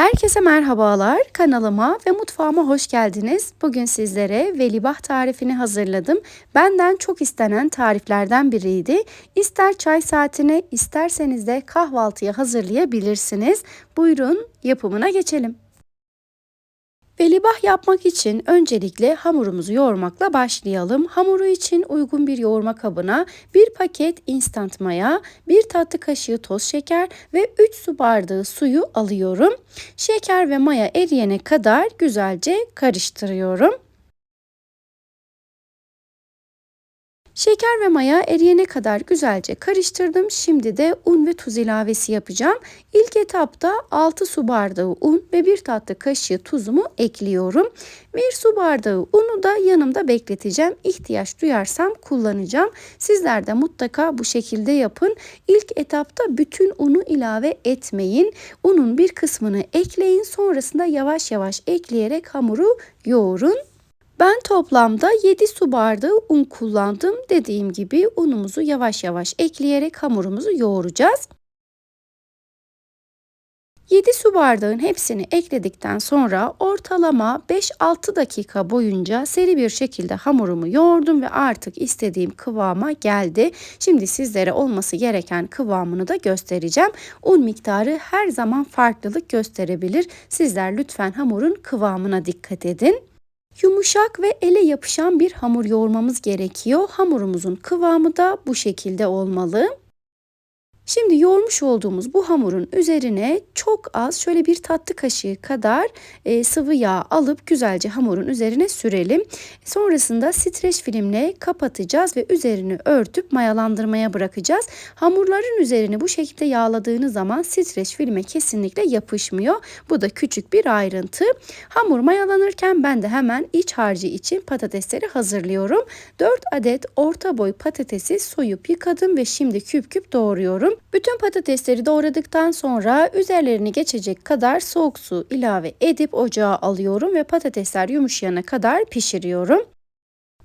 Herkese merhabalar. Kanalıma ve mutfağıma hoş geldiniz. Bugün sizlere velibah tarifini hazırladım. Benden çok istenen tariflerden biriydi. İster çay saatine, isterseniz de kahvaltıya hazırlayabilirsiniz. Buyurun yapımına geçelim. Velibah yapmak için öncelikle hamurumuzu yoğurmakla başlayalım. Hamuru için uygun bir yoğurma kabına bir paket instant maya, bir tatlı kaşığı toz şeker ve 3 su bardağı suyu alıyorum. Şeker ve maya eriyene kadar güzelce karıştırıyorum. Şeker ve maya eriyene kadar güzelce karıştırdım. Şimdi de un ve tuz ilavesi yapacağım. İlk etapta 6 su bardağı un ve 1 tatlı kaşığı tuzumu ekliyorum. 1 su bardağı unu da yanımda bekleteceğim. İhtiyaç duyarsam kullanacağım. Sizler de mutlaka bu şekilde yapın. İlk etapta bütün unu ilave etmeyin. Unun bir kısmını ekleyin. Sonrasında yavaş yavaş ekleyerek hamuru yoğurun. Ben toplamda 7 su bardağı un kullandım. Dediğim gibi unumuzu yavaş yavaş ekleyerek hamurumuzu yoğuracağız. 7 su bardağın hepsini ekledikten sonra ortalama 5-6 dakika boyunca seri bir şekilde hamurumu yoğurdum ve artık istediğim kıvama geldi. Şimdi sizlere olması gereken kıvamını da göstereceğim. Un miktarı her zaman farklılık gösterebilir. Sizler lütfen hamurun kıvamına dikkat edin. Yumuşak ve ele yapışan bir hamur yoğurmamız gerekiyor. Hamurumuzun kıvamı da bu şekilde olmalı. Şimdi yoğurmuş olduğumuz bu hamurun üzerine çok az şöyle bir tatlı kaşığı kadar e, sıvı yağ alıp güzelce hamurun üzerine sürelim. Sonrasında streç filmle kapatacağız ve üzerini örtüp mayalandırmaya bırakacağız. Hamurların üzerini bu şekilde yağladığınız zaman streç filme kesinlikle yapışmıyor. Bu da küçük bir ayrıntı. Hamur mayalanırken ben de hemen iç harcı için patatesleri hazırlıyorum. 4 adet orta boy patatesi soyup yıkadım ve şimdi küp küp doğruyorum. Bütün patatesleri doğradıktan sonra üzerlerini geçecek kadar soğuk su ilave edip ocağa alıyorum ve patatesler yumuşayana kadar pişiriyorum.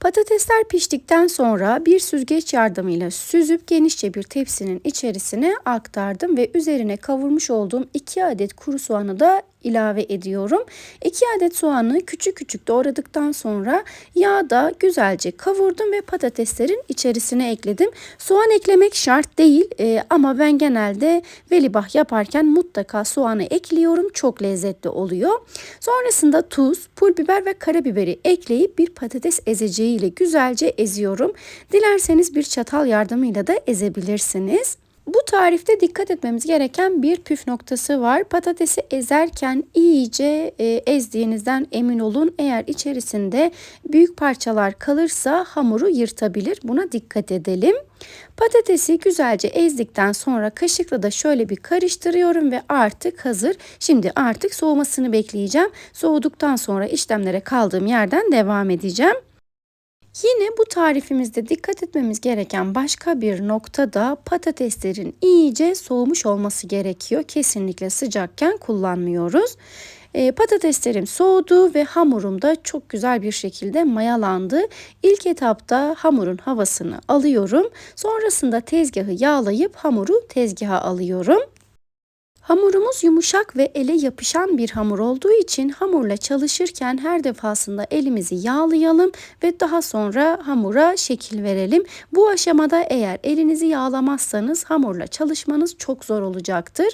Patatesler piştikten sonra bir süzgeç yardımıyla süzüp genişçe bir tepsinin içerisine aktardım ve üzerine kavurmuş olduğum 2 adet kuru soğanı da ilave ediyorum. 2 adet soğanı küçük küçük doğradıktan sonra yağda güzelce kavurdum ve patateslerin içerisine ekledim. Soğan eklemek şart değil e, ama ben genelde velibah yaparken mutlaka soğanı ekliyorum. Çok lezzetli oluyor. Sonrasında tuz, pul biber ve karabiberi ekleyip bir patates ezeceği güzelce eziyorum. Dilerseniz bir çatal yardımıyla da ezebilirsiniz. Bu tarifte dikkat etmemiz gereken bir püf noktası var. Patatesi ezerken iyice e, ezdiğinizden emin olun. Eğer içerisinde büyük parçalar kalırsa hamuru yırtabilir. Buna dikkat edelim. Patatesi güzelce ezdikten sonra kaşıkla da şöyle bir karıştırıyorum ve artık hazır. Şimdi artık soğumasını bekleyeceğim. Soğuduktan sonra işlemlere kaldığım yerden devam edeceğim. Yine bu tarifimizde dikkat etmemiz gereken başka bir nokta da patateslerin iyice soğumuş olması gerekiyor. Kesinlikle sıcakken kullanmıyoruz. E, patateslerim soğudu ve hamurum da çok güzel bir şekilde mayalandı. İlk etapta hamurun havasını alıyorum. Sonrasında tezgahı yağlayıp hamuru tezgaha alıyorum. Hamurumuz yumuşak ve ele yapışan bir hamur olduğu için hamurla çalışırken her defasında elimizi yağlayalım ve daha sonra hamura şekil verelim. Bu aşamada eğer elinizi yağlamazsanız hamurla çalışmanız çok zor olacaktır.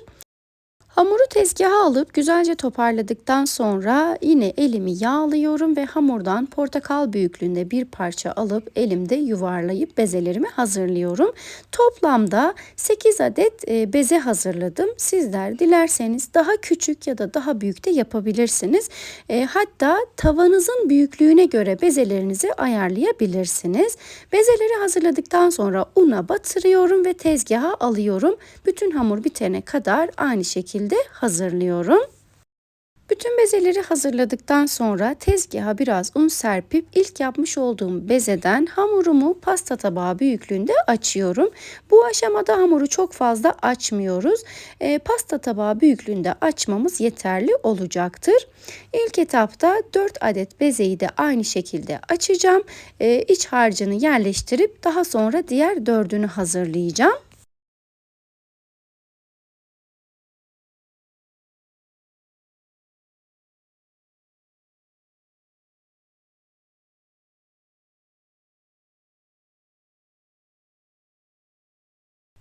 Hamuru tezgaha alıp güzelce toparladıktan sonra yine elimi yağlıyorum ve hamurdan portakal büyüklüğünde bir parça alıp elimde yuvarlayıp bezelerimi hazırlıyorum. Toplamda 8 adet e, beze hazırladım. Sizler dilerseniz daha küçük ya da daha büyük de yapabilirsiniz. E, hatta tavanızın büyüklüğüne göre bezelerinizi ayarlayabilirsiniz. Bezeleri hazırladıktan sonra una batırıyorum ve tezgaha alıyorum. Bütün hamur bitene kadar aynı şekilde şekilde hazırlıyorum. Bütün bezeleri hazırladıktan sonra tezgaha biraz un serpip ilk yapmış olduğum bezeden hamurumu pasta tabağı büyüklüğünde açıyorum. Bu aşamada hamuru çok fazla açmıyoruz. E, pasta tabağı büyüklüğünde açmamız yeterli olacaktır. İlk etapta 4 adet bezeyi de aynı şekilde açacağım. E, iç harcını yerleştirip daha sonra diğer dördünü hazırlayacağım.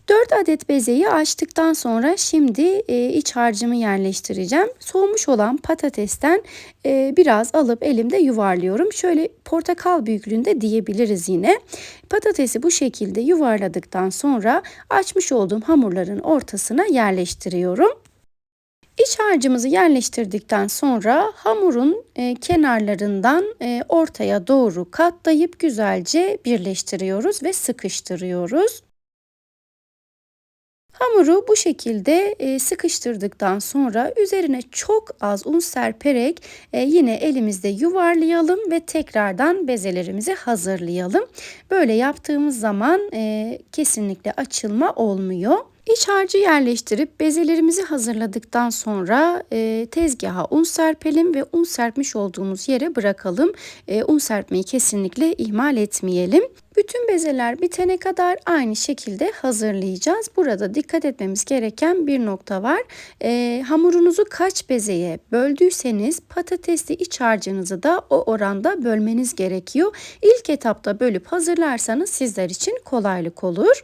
4 adet bezeyi açtıktan sonra şimdi e, iç harcımı yerleştireceğim. Soğumuş olan patatesten e, biraz alıp elimde yuvarlıyorum. Şöyle portakal büyüklüğünde diyebiliriz yine. Patatesi bu şekilde yuvarladıktan sonra açmış olduğum hamurların ortasına yerleştiriyorum. İç harcımızı yerleştirdikten sonra hamurun e, kenarlarından e, ortaya doğru katlayıp güzelce birleştiriyoruz ve sıkıştırıyoruz. Hamuru bu şekilde e, sıkıştırdıktan sonra üzerine çok az un serperek e, yine elimizde yuvarlayalım ve tekrardan bezelerimizi hazırlayalım. Böyle yaptığımız zaman e, kesinlikle açılma olmuyor. İç harcı yerleştirip bezelerimizi hazırladıktan sonra e, tezgaha un serpelim ve un serpmiş olduğumuz yere bırakalım. E, un serpmeyi kesinlikle ihmal etmeyelim. Bütün bezeler bitene kadar aynı şekilde hazırlayacağız. Burada dikkat etmemiz gereken bir nokta var. E, hamurunuzu kaç bezeye böldüyseniz patatesli iç harcınızı da o oranda bölmeniz gerekiyor. İlk etapta bölüp hazırlarsanız sizler için kolaylık olur.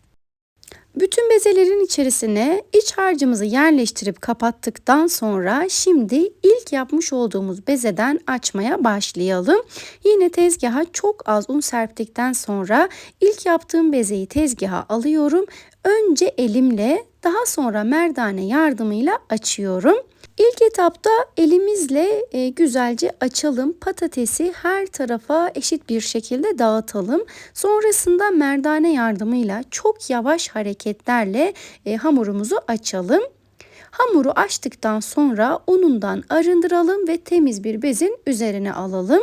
Bütün bezelerin içerisine iç harcımızı yerleştirip kapattıktan sonra şimdi ilk yapmış olduğumuz bezeden açmaya başlayalım. Yine tezgaha çok az un serptikten sonra ilk yaptığım bezeyi tezgaha alıyorum. Önce elimle daha sonra merdane yardımıyla açıyorum. İlk etapta elimizle e, güzelce açalım. Patatesi her tarafa eşit bir şekilde dağıtalım. Sonrasında merdane yardımıyla çok yavaş hareketlerle e, hamurumuzu açalım. Hamuru açtıktan sonra unundan arındıralım ve temiz bir bezin üzerine alalım.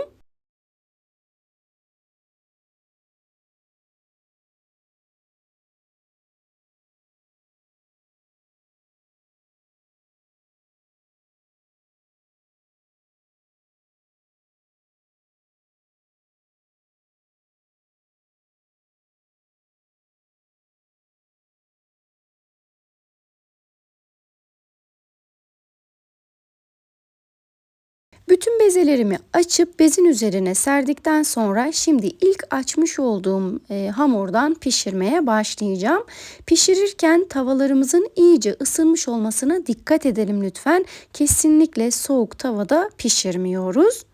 Bütün bezelerimi açıp bezin üzerine serdikten sonra şimdi ilk açmış olduğum e, hamurdan pişirmeye başlayacağım. Pişirirken tavalarımızın iyice ısınmış olmasına dikkat edelim lütfen. Kesinlikle soğuk tavada pişirmiyoruz.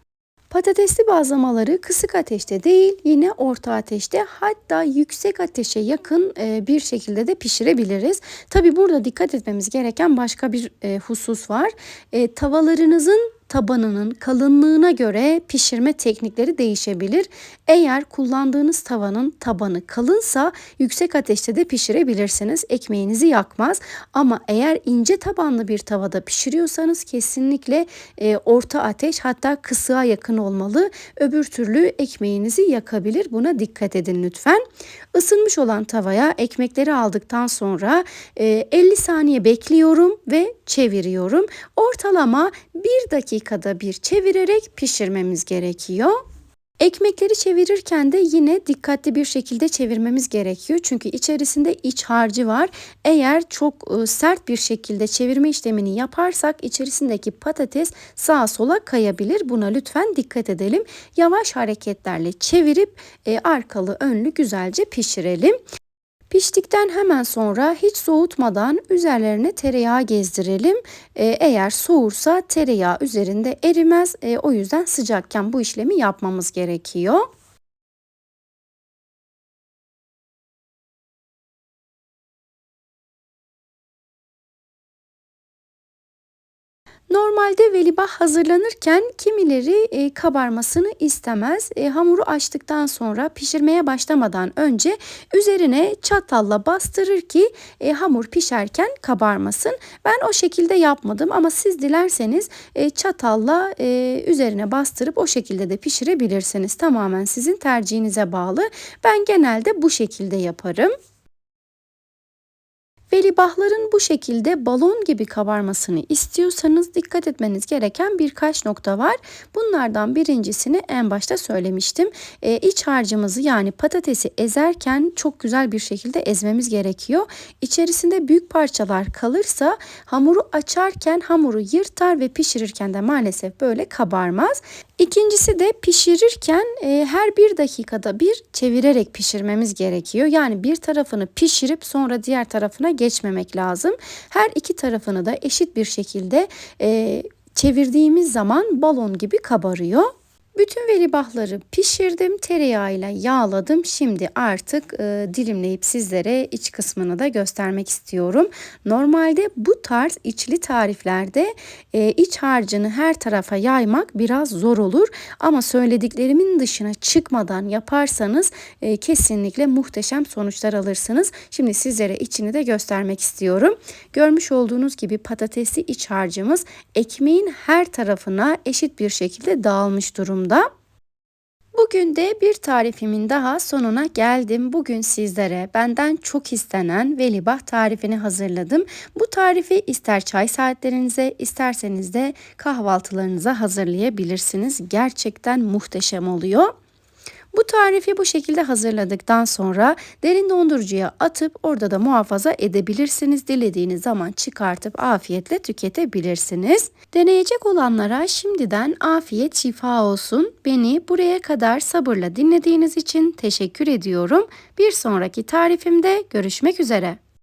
Patatesli bazlamaları kısık ateşte değil yine orta ateşte hatta yüksek ateşe yakın e, bir şekilde de pişirebiliriz. Tabi burada dikkat etmemiz gereken başka bir e, husus var. E, tavalarınızın tabanının kalınlığına göre pişirme teknikleri değişebilir. Eğer kullandığınız tavanın tabanı kalınsa yüksek ateşte de pişirebilirsiniz. Ekmeğinizi yakmaz. Ama eğer ince tabanlı bir tavada pişiriyorsanız kesinlikle e, orta ateş hatta kısığa yakın olmalı. Öbür türlü ekmeğinizi yakabilir. Buna dikkat edin lütfen. Isınmış olan tavaya ekmekleri aldıktan sonra e, 50 saniye bekliyorum ve çeviriyorum. Ortalama 1 dakikada bir çevirerek pişirmemiz gerekiyor. Ekmekleri çevirirken de yine dikkatli bir şekilde çevirmemiz gerekiyor. Çünkü içerisinde iç harcı var. Eğer çok e, sert bir şekilde çevirme işlemini yaparsak içerisindeki patates sağa sola kayabilir. Buna lütfen dikkat edelim. Yavaş hareketlerle çevirip e, arkalı önlü güzelce pişirelim. Piştikten hemen sonra hiç soğutmadan üzerlerine tereyağı gezdirelim. Ee, eğer soğursa tereyağı üzerinde erimez. Ee, o yüzden sıcakken bu işlemi yapmamız gerekiyor. Normalde velibah hazırlanırken kimileri e, kabarmasını istemez. E, hamuru açtıktan sonra pişirmeye başlamadan önce üzerine çatalla bastırır ki e, hamur pişerken kabarmasın. Ben o şekilde yapmadım ama siz dilerseniz e, çatalla e, üzerine bastırıp o şekilde de pişirebilirsiniz. Tamamen sizin tercihinize bağlı. Ben genelde bu şekilde yaparım. Velibahların bu şekilde balon gibi kabarmasını istiyorsanız dikkat etmeniz gereken birkaç nokta var. Bunlardan birincisini en başta söylemiştim. Ee, iç harcımızı yani patatesi ezerken çok güzel bir şekilde ezmemiz gerekiyor. İçerisinde büyük parçalar kalırsa hamuru açarken hamuru yırtar ve pişirirken de maalesef böyle kabarmaz. İkincisi de pişirirken e, her bir dakikada bir çevirerek pişirmemiz gerekiyor. Yani bir tarafını pişirip sonra diğer tarafına geçmemek lazım. Her iki tarafını da eşit bir şekilde e, çevirdiğimiz zaman balon gibi kabarıyor. Bütün velibahları pişirdim, tereyağıyla yağladım. Şimdi artık e, dilimleyip sizlere iç kısmını da göstermek istiyorum. Normalde bu tarz içli tariflerde e, iç harcını her tarafa yaymak biraz zor olur. Ama söylediklerimin dışına çıkmadan yaparsanız e, kesinlikle muhteşem sonuçlar alırsınız. Şimdi sizlere içini de göstermek istiyorum. Görmüş olduğunuz gibi patatesli iç harcımız ekmeğin her tarafına eşit bir şekilde dağılmış durumda durumda. Bugün de bir tarifimin daha sonuna geldim. Bugün sizlere benden çok istenen velibah tarifini hazırladım. Bu tarifi ister çay saatlerinize isterseniz de kahvaltılarınıza hazırlayabilirsiniz. Gerçekten muhteşem oluyor. Bu tarifi bu şekilde hazırladıktan sonra derin dondurucuya atıp orada da muhafaza edebilirsiniz. Dilediğiniz zaman çıkartıp afiyetle tüketebilirsiniz. Deneyecek olanlara şimdiden afiyet şifa olsun. Beni buraya kadar sabırla dinlediğiniz için teşekkür ediyorum. Bir sonraki tarifimde görüşmek üzere.